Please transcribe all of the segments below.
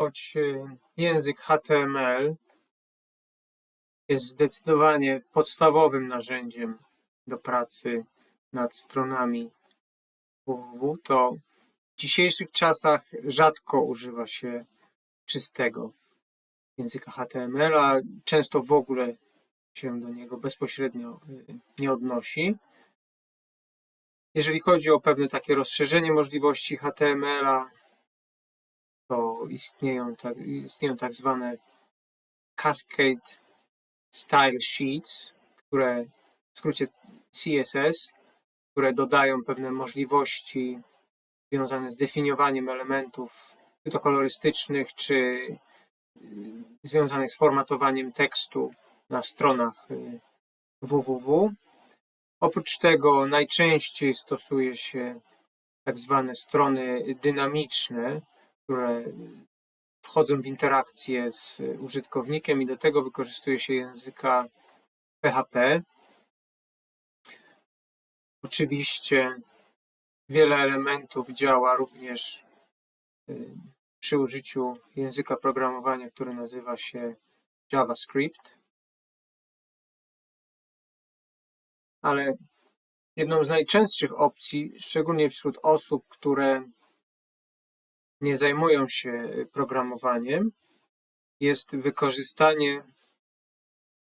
choć y, język HTML jest zdecydowanie podstawowym narzędziem do pracy nad stronami www, to w dzisiejszych czasach rzadko używa się czystego języka HTML, a często w ogóle się do niego bezpośrednio y, nie odnosi. Jeżeli chodzi o pewne takie rozszerzenie możliwości HTML-a, to istnieją tak, istnieją tak zwane Cascade Style Sheets, które w skrócie CSS, które dodają pewne możliwości związane z definiowaniem elementów, czy to kolorystycznych, czy y, związanych z formatowaniem tekstu na stronach y, www. Oprócz tego najczęściej stosuje się tak zwane strony dynamiczne, które wchodzą w interakcję z użytkownikiem i do tego wykorzystuje się języka PHP. Oczywiście wiele elementów działa również y, przy użyciu języka programowania, który nazywa się JavaScript. Ale jedną z najczęstszych opcji, szczególnie wśród osób, które nie zajmują się programowaniem, jest wykorzystanie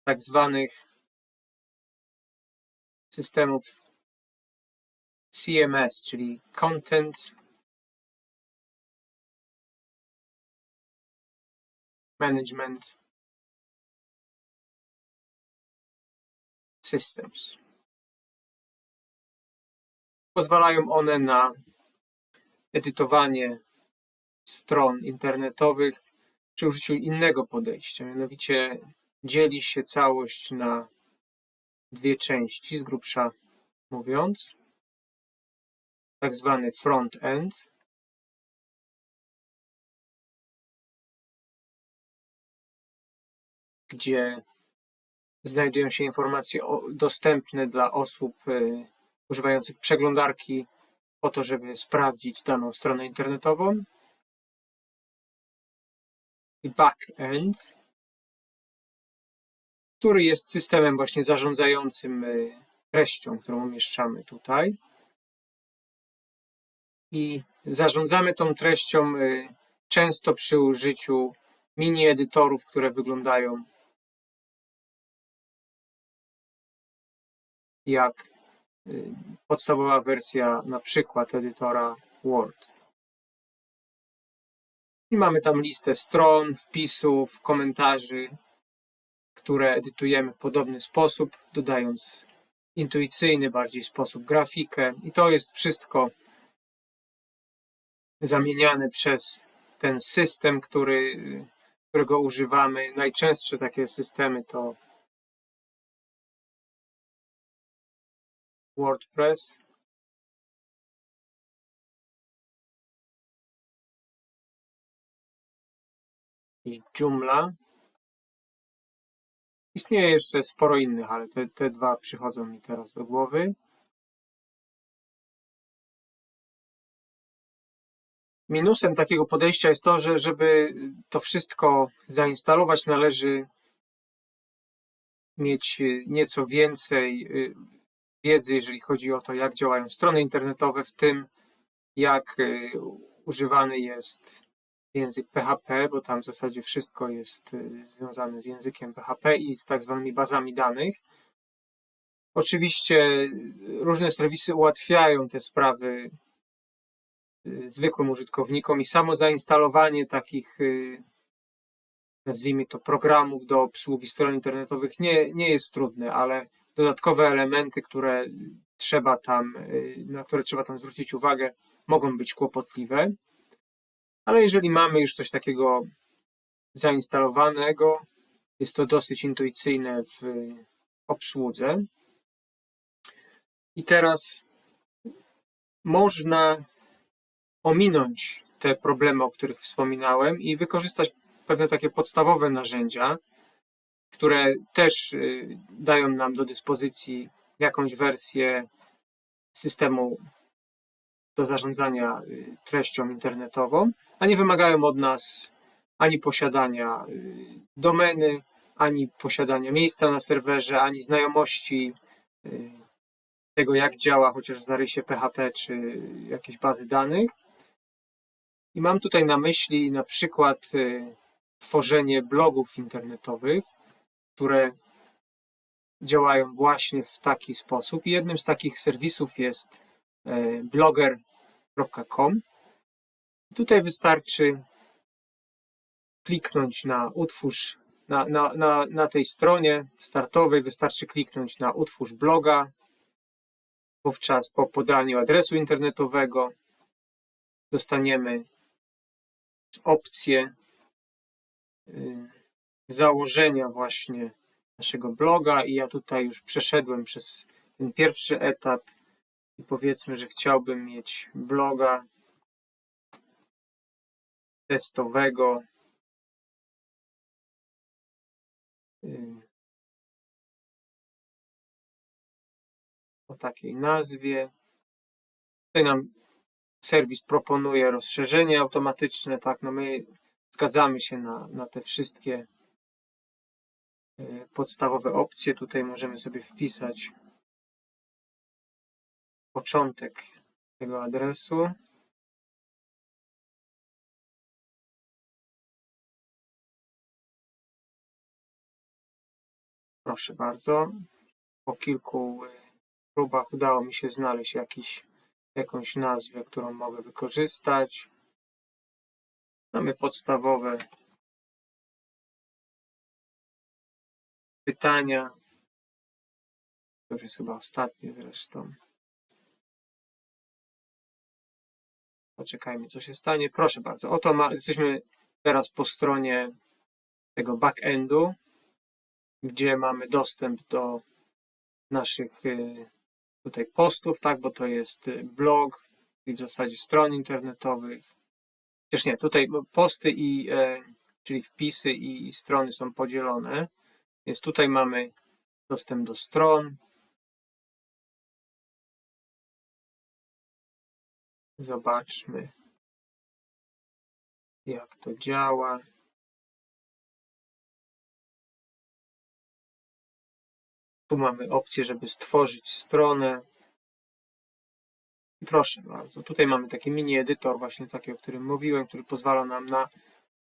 tak zwanych systemów CMS, czyli Content Management Systems. Pozwalają one na edytowanie stron internetowych przy użyciu innego podejścia, mianowicie dzieli się całość na dwie części, z grubsza mówiąc. Tak zwany front-end, gdzie znajdują się informacje dostępne dla osób y, używających przeglądarki po to, żeby sprawdzić daną stronę internetową backend, który jest systemem właśnie zarządzającym y, treścią, którą umieszczamy tutaj. I zarządzamy tą treścią y, często przy użyciu mini edytorów, które wyglądają jak y, podstawowa wersja na przykład edytora Word. I mamy tam listę stron, wpisów, komentarzy, które edytujemy w podobny sposób, dodając intuicyjny bardziej sposób grafikę. I to jest wszystko zamieniane przez ten system, który, którego używamy. Najczęstsze takie systemy to WordPress, i Joomla. Istnieje jeszcze sporo innych, ale te, te dwa przychodzą mi teraz do głowy. Minusem takiego podejścia jest to, że żeby to wszystko zainstalować, należy mieć nieco więcej y, wiedzy, jeżeli chodzi o to, jak działają strony internetowe, w tym jak y, używany jest język PHP, bo tam w zasadzie wszystko jest y, związane z językiem PHP i z tak zwanymi bazami danych. Oczywiście y, różne serwisy ułatwiają te sprawy y, zwykłym użytkownikom i samo zainstalowanie takich, nazwijmy to, programów do obsługi stron internetowych nie, nie jest trudne, ale dodatkowe elementy, które trzeba tam, na które trzeba tam zwrócić uwagę, mogą być kłopotliwe. Ale jeżeli mamy już coś takiego zainstalowanego, jest to dosyć intuicyjne w obsłudze. I teraz można ominąć te problemy, o których wspominałem i wykorzystać pewne takie podstawowe narzędzia, które też y, dają nam do dyspozycji jakąś wersję systemu do zarządzania y, treścią internetową, a nie wymagają od nas ani posiadania y, domeny, ani posiadania miejsca na serwerze, ani znajomości y, tego, jak działa chociaż w zarysie PHP czy jakieś bazy danych. I mam tutaj na myśli na przykład tworzenie blogów internetowych, które działają właśnie w taki sposób. I jednym z takich serwisów jest e, Tutaj wystarczy kliknąć na utwórz, na, na, na, na tej stronie startowej wystarczy kliknąć na utwórz bloga. Wówczas po podaniu adresu internetowego dostaniemy opcję y, założenia właśnie naszego bloga i ja tutaj już przeszedłem przez ten pierwszy etap i powiedzmy, że chciałbym mieć bloga testowego y, o takiej nazwie. Tutaj nam serwis proponuje rozszerzenie automatyczne, tak, no my zgadzamy się na, na te wszystkie y, podstawowe opcje. Tutaj możemy sobie wpisać początek tego adresu. Proszę bardzo. Po kilku y, próbach udało mi się znaleźć jakiś, jakąś nazwę, którą mogę wykorzystać. Mamy podstawowe pytania. To już jest chyba ostatnie zresztą. Poczekajmy, co się stanie. Proszę bardzo. Oto ma, jesteśmy teraz po stronie tego backendu, gdzie mamy dostęp do naszych y, tutaj postów, tak, bo to jest y, blog, i w zasadzie stron internetowych. Chociaż nie, tutaj posty i, e, czyli wpisy i, i strony są podzielone. Więc tutaj mamy dostęp do stron. Zobaczmy, jak to działa. Tu mamy opcję, żeby stworzyć stronę. I proszę bardzo, tutaj mamy taki mini edytor, właśnie taki, o którym mówiłem, który pozwala nam na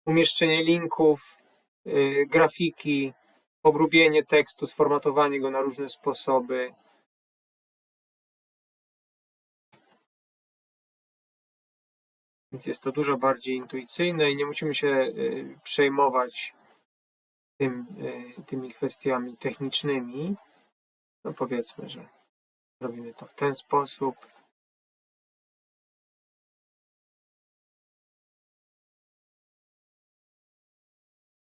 umieszczenie linków, yy, grafiki, pogrubienie tekstu, sformatowanie go na różne sposoby. Więc jest to dużo bardziej intuicyjne i nie musimy się yy, przejmować tym, yy, tymi kwestiami technicznymi. No powiedzmy, że robimy to w ten sposób.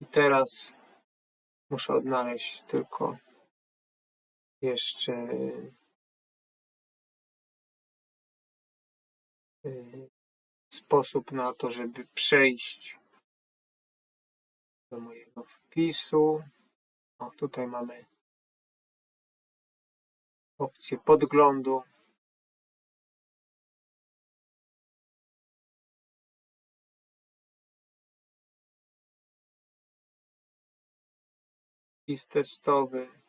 I teraz muszę odnaleźć tylko jeszcze y, sposób na to, żeby przejść do mojego wpisu. O, tutaj mamy opcję podglądu wpis testowy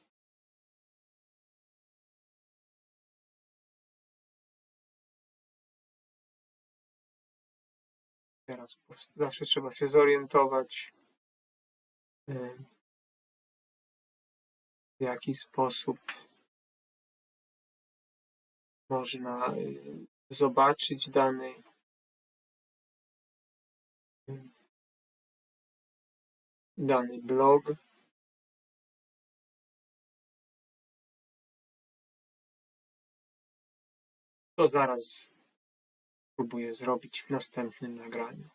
teraz zawsze trzeba się zorientować w jaki sposób można y, zobaczyć dany dany blog. To zaraz spróbuję zrobić w następnym nagraniu.